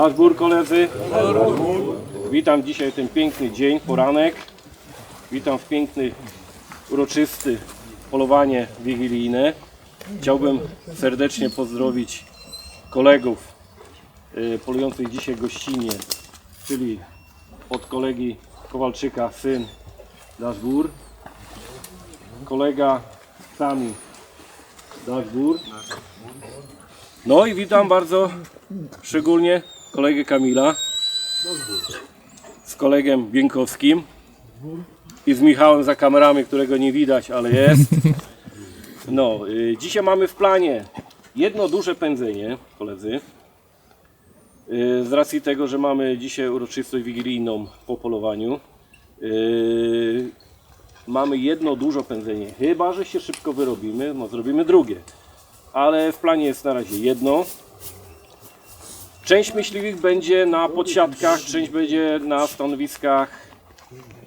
Nasz gór koledzy. Witam dzisiaj ten piękny dzień, poranek. Witam w piękny, uroczysty polowanie wigilijne. Chciałbym serdecznie pozdrowić kolegów y, polujących dzisiaj gościnnie, czyli od kolegi Kowalczyka syn Dasz Gór, kolega Sami Dasz Gór. No i witam bardzo szczególnie kolegę Kamila z kolegiem Bienkowskim i z Michałem za kamerami, którego nie widać, ale jest. No, y, dzisiaj mamy w planie jedno duże pędzenie, koledzy. Y, z racji tego, że mamy dzisiaj uroczystość wigilijną po polowaniu. y, mamy jedno dużo pędzenie, chyba że się szybko wyrobimy, no zrobimy drugie. Ale w planie jest na razie jedno. Część myśliwych będzie na podsiadkach, część będzie na stanowiskach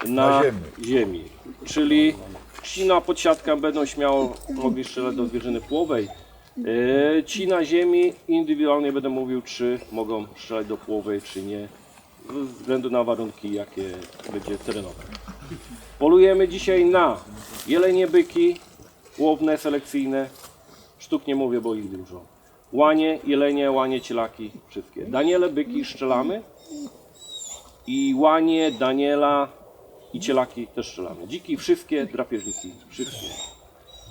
na, ziemi. Czyli ci na podsiadkach będą śmiało mogli strzelać do zwierzyny płowej. E, Ci na ziemi indywidualnie będę mówił, czy mogą strzelać do płowej, czy nie, ze względu na warunki, jakie będzie terenowe. Polujemy dzisiaj na jelenie byki, łowne, selekcyjne, sztuk nie mówię, bo ich dużo. Łanie, jelenie, łanie, cielaki, wszystkie. Daniele, byki strzelamy i łanie, daniela i cielaki też strzelamy. Dziki wszystkie, drapieżniki wszystkie.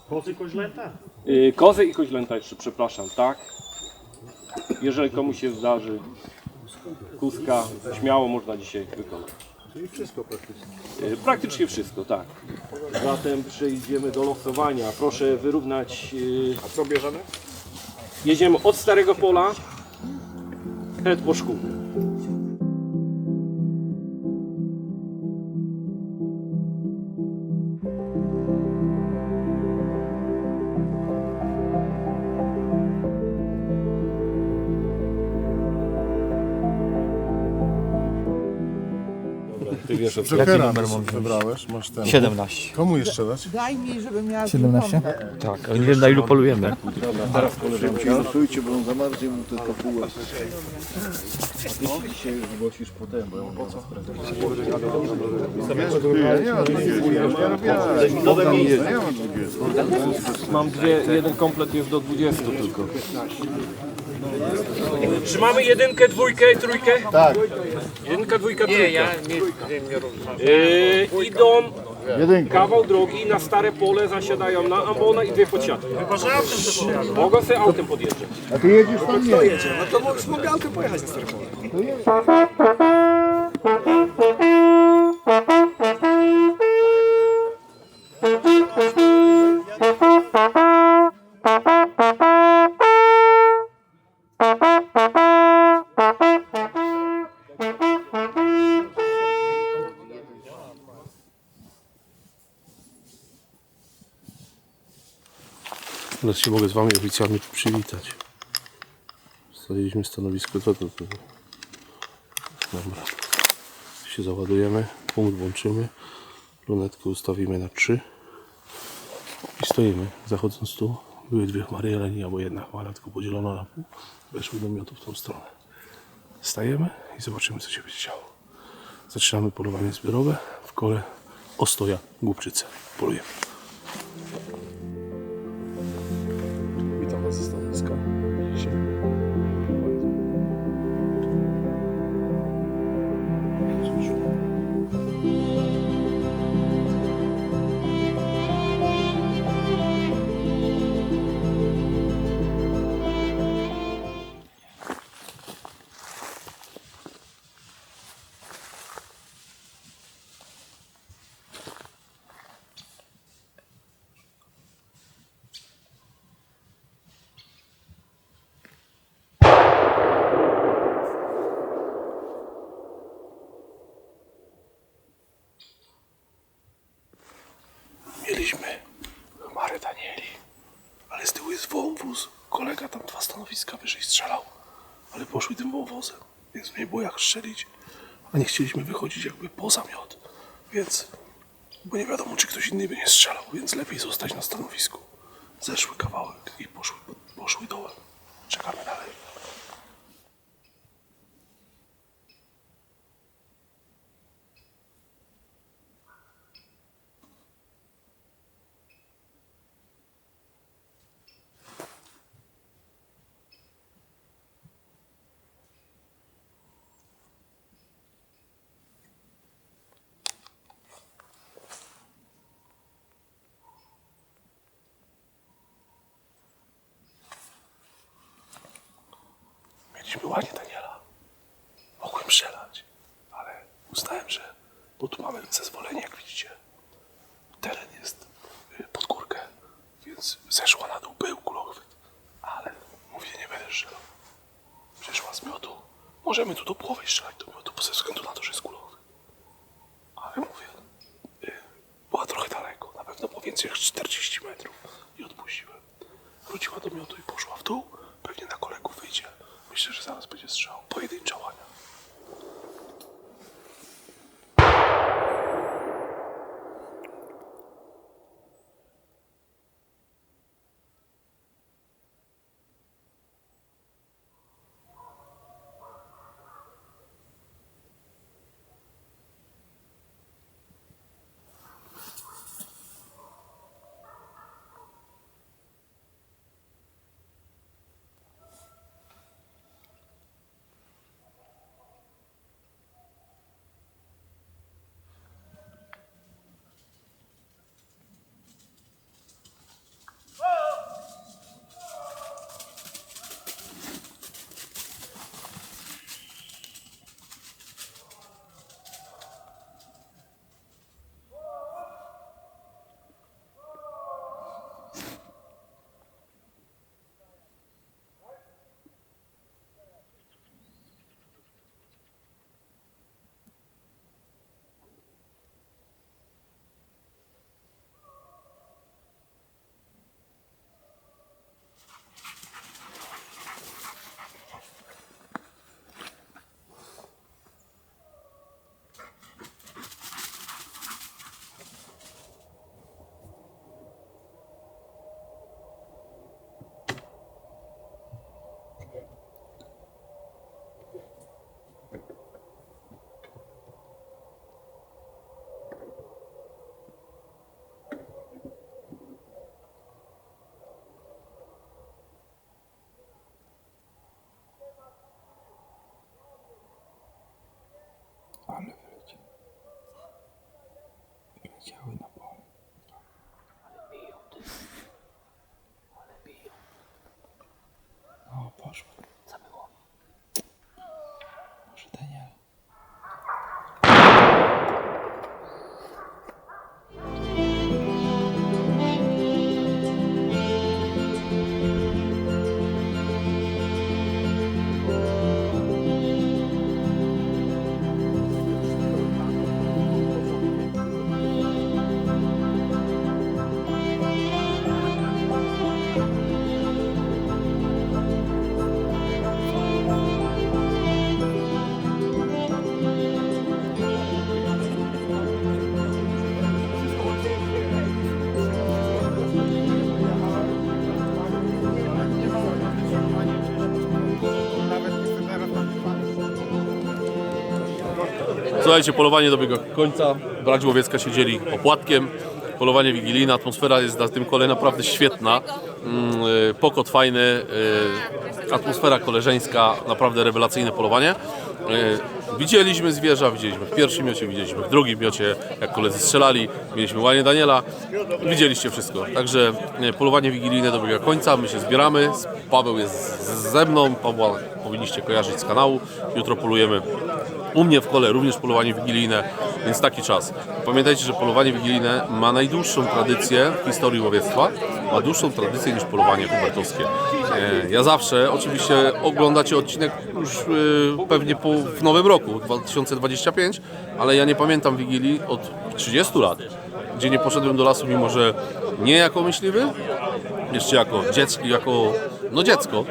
Kozy koźlęta? Y, Kozy i koźlęta jeszcze, przepraszam, tak? Jeżeli komuś się zdarzy kuska, śmiało można dzisiaj wykonać. Czyli wszystko praktycznie. Y, Praktycznie wszystko, tak. Zatem przejdziemy do losowania. Proszę wyrównać. y, A co bierzemy? Jedziemy od Starego Pola, het po szkół. Ty co Jokera wybrałeś, masz ten. 17. Komu jeszcze dać? Daj mi, żebym miała 17? Tak, ale nie wiem na ilu polujemy. Żartujcie, bo on zamarznie mu te ma drugiego. Ja robiłem. Nowe miejsce. Nie ma drugiego. Mam dwie, jeden komplet jest do 20 tylko. Czy mamy jedynkę, dwójkę i trójkę? Tak. Jedynka, dwójka, trójka. Nie, ja nie, yy, Idą Jedynka. kawał drogi na stare pole, zasiadają na ambona i dwie podsiadki. Mogą sobie autem podjeżdżać. A ty jedziesz tam nie? Teraz się mogę z Wami oficjalnie przywitać. Staliśmy stanowisko, to, to, to. Dobra. Się załadujemy, punkt włączymy, lunetkę ustawimy na 3 i stoimy. Zachodząc tu, były dwie chmary jeleni, albo jedna chmara, tylko podzielona na pół. Weszły do miotu w tą stronę. Stajemy i zobaczymy, co się będzie działo. Zaczynamy polowanie zbiorowe w kole Ostoja Głupczyce. Polujemy. Mieliśmy chmarę Danieli, ale z tyłu jest wąwóz. Kolega tam dwa stanowiska wyżej strzelał, ale poszły tym wąwozem. więc nie było jak strzelić, a nie chcieliśmy wychodzić jakby poza miot, więc bo nie wiadomo, czy ktoś inny by nie strzelał, więc lepiej zostać na stanowisku. Zeszły kawałek i poszły, poszły dołem. Czekamy dalej. Ładnie Daniela. Mogłem strzelać, ale uznałem, że bo tu mamy zezwolenie, jak widzicie. Teren jest y, pod górkę, więc zeszła na dół, był kulochwyt. Ale mówię, nie będę strzelał. Przeszła z miotu. Możemy tu do połowy strzelać do miotu, bo ze względu na to, że jest kulochwyt. Ale mówię, y, była trochę daleko, na pewno po więcej jak 40 metrów i odpuściłem. Wróciła do miotu i poszła w dół. Pewnie na wyjdzie. Myślę, że zaraz będzie strzał. Pojedyncza łania. Show Słuchajcie, polowanie dobiega końca. Brać łowiecka siedzieli opłatkiem. Polowanie wigilijne, atmosfera jest na tym kole naprawdę świetna. Mm, y, Pokot fajny, y, atmosfera koleżeńska, naprawdę rewelacyjne polowanie. Y, Widzieliśmy zwierza, widzieliśmy w pierwszym miocie, widzieliśmy w drugim miocie, jak koledzy strzelali, mieliśmy łanie Daniela, widzieliście wszystko. Także polowanie wigilijne dobiega końca, my się zbieramy, Paweł jest ze mną, Pawła powinniście kojarzyć z kanału, jutro polujemy u mnie w kole również polowanie wigilijne, więc taki czas. Pamiętajcie, że polowanie wigilijne ma najdłuższą tradycję w historii łowiectwa, ma dłuższą tradycję niż polowanie hubertowskie. E, Ja zawsze, oczywiście oglądacie odcinek już e, pewnie po, w nowym roku, 2025, ale ja nie pamiętam Wigilii od 30 lat, gdzie nie poszedłem do lasu, mimo że nie jako myśliwy, jeszcze jako dziecko, jako no dziecko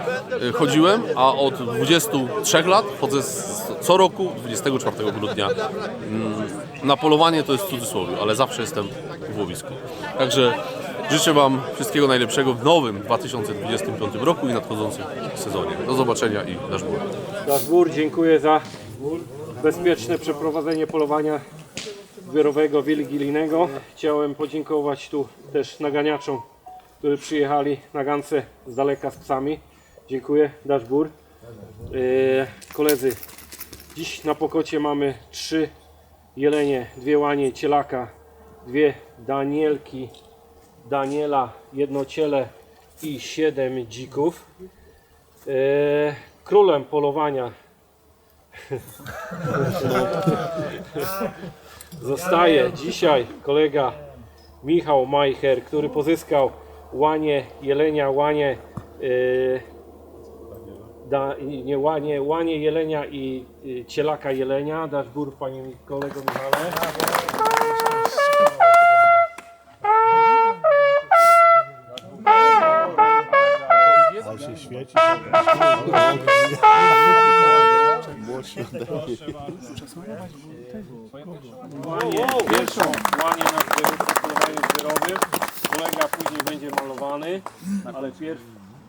y, chodziłem, a od 23 lat chodzę z, co roku 24 grudnia. Mm, Na polowanie to jest w cudzysłowie, ale zawsze jestem w łowisku. Także życzę Wam wszystkiego najlepszego w nowym 2025 roku i nadchodzącym sezonie. Do zobaczenia i dasz Bóg. Daszbur, dziękuję za bezpieczne przeprowadzenie polowania zbiorowego wigilijnego. Chciałem podziękować tu też naganiaczom, którzy przyjechali na gance z daleka z psami. Dziękuję, Daszbur. Eee, koledzy, dziś na pokocie mamy trzy jelenie, dwie łanie, cielaka, dwie danielki, Daniela, jedno ciele i siedem dzików. Eee, królem polowania zostaje dzisiaj kolega Michał Majcher, który pozyskał łanie jelenia, łanie eee, da, nie łanie, łanie jelenia i y, cielaka jelenia. Dasz gór panie kolego Michale. Łanie, pierwszą łanie na zbiorówce w polowaniu zbiorowym. Kolega później będzie malowany, ale pierw...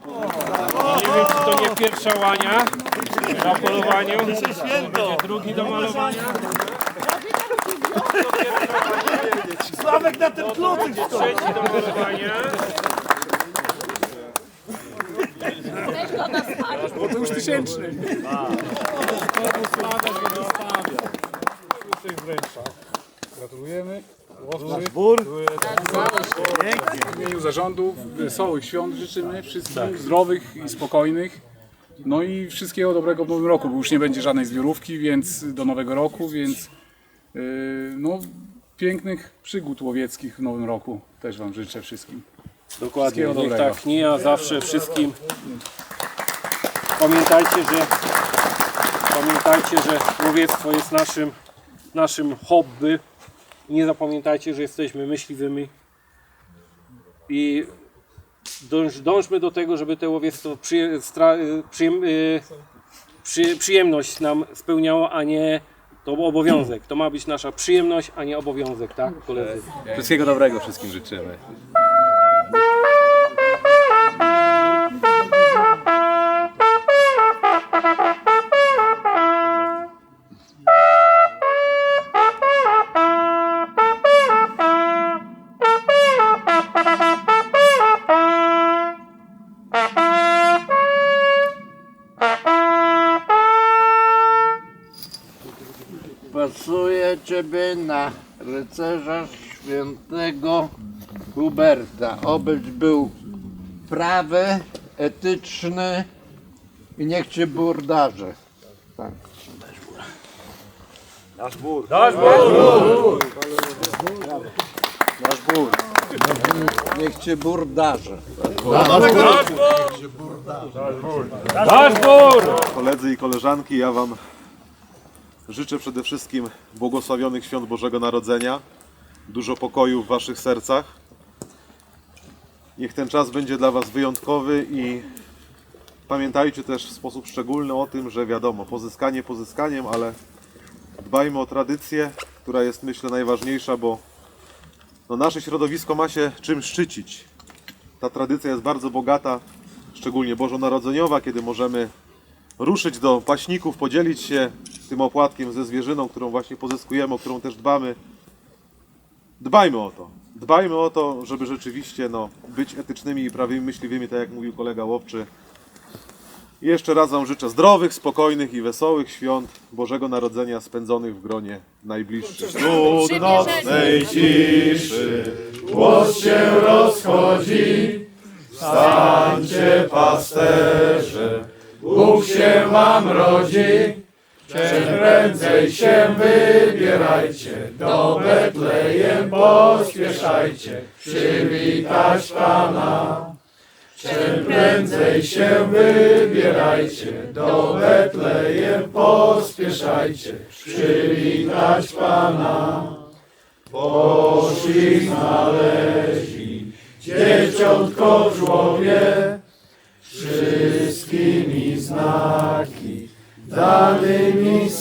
Nie wiem, czy to nie pierwsza łania na polowaniu. Będzie drugi do malowania. Sławek na ten kluczyk! Trzeci do malowania. Bo to już tysięczny. Gratulujemy. Zbór. W imieniu zarządu wesołych świąt życzymy wszystkim zdrowych i spokojnych. No i wszystkiego dobrego w nowym roku, bo już nie będzie żadnej zbiorówki, więc do nowego roku, więc yy, no, pięknych przygód łowieckich w nowym roku też Wam życzę wszystkim. Dokładnie, Wszystkiego niech dobrego. tak nie, a zawsze wszystkim pamiętajcie, że pamiętajcie, że łowiectwo jest naszym, naszym hobby. Nie zapamiętajcie, że jesteśmy myśliwymi i dąż, dążmy do tego, żeby to łowiectwo przyje, stra, przyjem, y, przy, przyjemność nam spełniało, a nie to obowiązek. To ma być nasza przyjemność, a nie obowiązek, tak koledzy? Wszystkiego dobrego wszystkim życzymy. Ciebie na rycerza świętego Huberta. Obyś był prawy, etyczny i niech Cię burdarze. Tak. Nasz bur. Niech Cię burdarze. Koledzy i koleżanki, ja Wam życzę przede wszystkim błogosławionych świąt Bożego Narodzenia, dużo pokoju w Waszych sercach. Niech ten czas będzie dla Was wyjątkowy i pamiętajcie też w sposób szczególny o tym, że wiadomo, pozyskanie pozyskaniem, ale dbajmy o tradycję, która jest myślę najważniejsza, bo no, nasze środowisko ma się czym szczycić. Ta tradycja jest bardzo bogata, szczególnie bożonarodzeniowa, kiedy możemy ruszyć do paśników, podzielić się tym opłatkiem ze zwierzyną, którą właśnie pozyskujemy, o którą też dbamy. Dbajmy o to. Dbajmy o to, żeby rzeczywiście no, być etycznymi i prawymi myśliwymi, tak jak mówił kolega Łowczy. I jeszcze raz Wam życzę zdrowych, spokojnych i wesołych świąt Bożego Narodzenia spędzonych w gronie najbliższych. Cud nocnej ciszy, głos się rozchodzi, stańcie pasterze, Bóg się wam rodzi, czym prędzej się wybierajcie, do Betlejem pospieszajcie, przywitać Pana. Czym prędzej się wybierajcie, do Betlejem pospieszajcie, przywitać Pana. Poszli znaleźli dzieciątko w żłobie, wszystkimi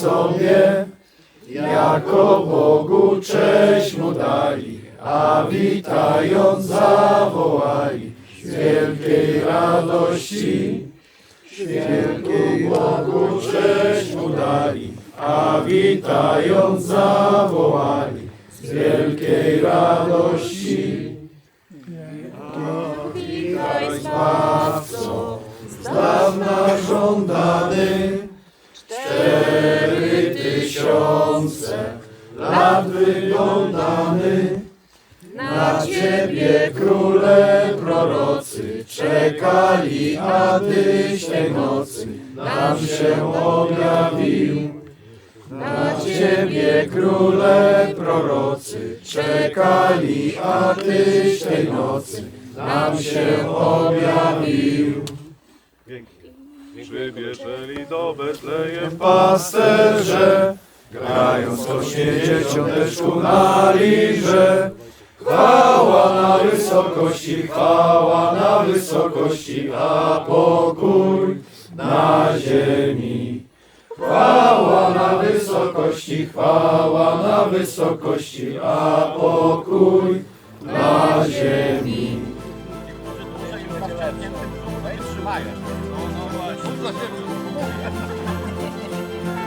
sobie, jako Bogu cześć mu dali, a witając zawołali z wielkiej radości, wielkiej Bogu cześć mu dali, a witając zawołali z wielkiej radości. Tysiące lat wyglądany. Na Ciebie króle prorocy czekali, a Tyś tej nocy nam się objawił. Na Ciebie króle prorocy czekali, a Tyś tej nocy nam się objawił. Przybierzeli do Betlejem Pasterze, grając kośnie dzieciąteczku na lirze. Chwała na wysokości, chwała na wysokości, a pokój na ziemi. Chwała na wysokości, chwała na wysokości, a pokój na ziemi.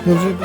Gözü...